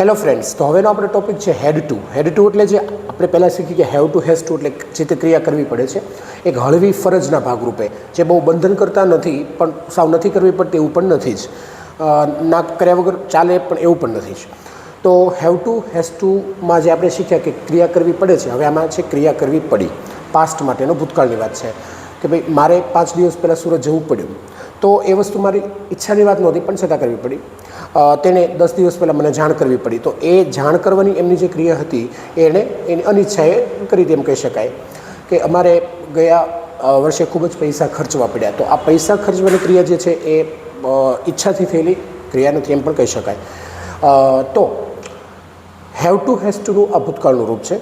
Hello friends તો હવેનો આપણો topic છે હેડ ટુ હેડ ટુ એટલે જે આપણે પહેલાં શીખી કે હેવ ટુ હેઝ ટુ એટલે જે તે ક્રિયા કરવી પડે છે, એક હળવી ફરજના ભાગરૂપે, જે બહુ બંધન કરતા નથી, પણ સાવ નથી કરવી પડતી એવું પણ નથી જ. ના કર્યા વગર ચાલે પણ એવું પણ નથી જ. તો હેવ ટુ હેઝ ટુમાં જે આપણે શીખ્યા કે ક્રિયા કરવી પડે છે, હવે આમાં છે ક્રિયા કરવી પડી. પાસ્ટ માટેનો ભૂતકાળની વાત છે, કે ભાઈ મારે પાંચ દિવસ પહેલાં સુરત જવું પડ્યું. તો એ વસ્તુ મારી ઈચ્છાની વાત નહોતી, પણ છતાં કરવી પડી. તેને દસ દિવસ પહેલાં મને જાણ કરવી પડી. તો એ જાણ કરવાની એમની જે ક્રિયા હતી એણે એની અનિચ્છાએ કરી તેમ કહી શકાય. કે અમારે ગયા વર્ષે ખૂબ જ પૈસા ખર્ચવા પડ્યા. તો આ પૈસા ખર્ચવાની ક્રિયા જે છે એ ઈચ્છાથી થયેલી ક્રિયા નથી એમ પણ કહી શકાય. તો હેવ ટુ હેઝ ટુનું આ ભૂતકાળનું રૂપ છે.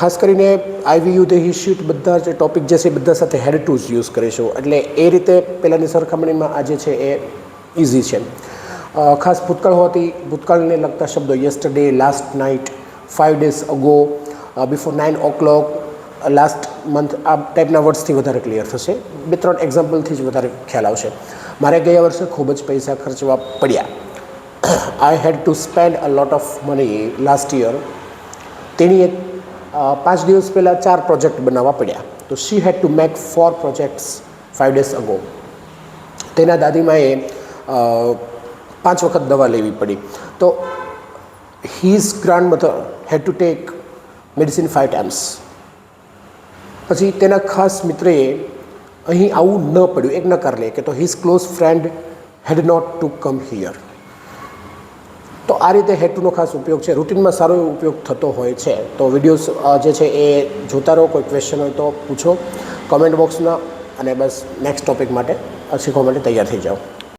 ખાસ કરીને આઈવી યુ ધ શીટ બધા જે ટોપિક જે છે એ બધા સાથે હેડ ટુ યુઝ કરીશું એટલે એ રીતે પહેલાંની સરખામણીમાં આ જે છે એ ઇઝી છે. ખાસ ભૂતકાળ હોવાથી ભૂતકાળને લગતા શબ્દો yesterday last night five days ago before nine o'clock last month આ ટાઈપના વર્ડ્સથી વધારે ક્લિયર થશે. બે, ત્રણ એક્ઝામ્પલથી જ વધારે ખ્યાલ આવશે. મારે ગયા વર્ષે ખૂબ જ પૈસા ખર્ચવા પડ્યા. I had to spend a lot of money last year તેની એક પાંચ દિવસ પહેલાં ચાર પ્રોજેક્ટ બનાવવા પડ્યા. તો she had to make four projects five days ago તેના દાદીમાએ પાંચ વખત દવા લેવી પડી. તો his grandmother had to take medicine five times પછી તેના ખાસ મિત્રએ અહીં આવું ન પડ્યું, એક નકાર લે કે તો his close friend had not to come here તો આ રીતે હેટુનો ખાસ ઉપયોગ છે. રૂટિનમાં સારો એવો ઉપયોગ થતો હોય છે. તો વિડીયોઝ જે છે એ જોતા રહો. કોઈ ક્વેશ્ચન હોય તો પૂછો. કમેન્ટ બોક્સમાં અને બસ નેક્સ્ટ ટોપિક માટે શીખવા માટે તૈયાર થઈ જાઓ.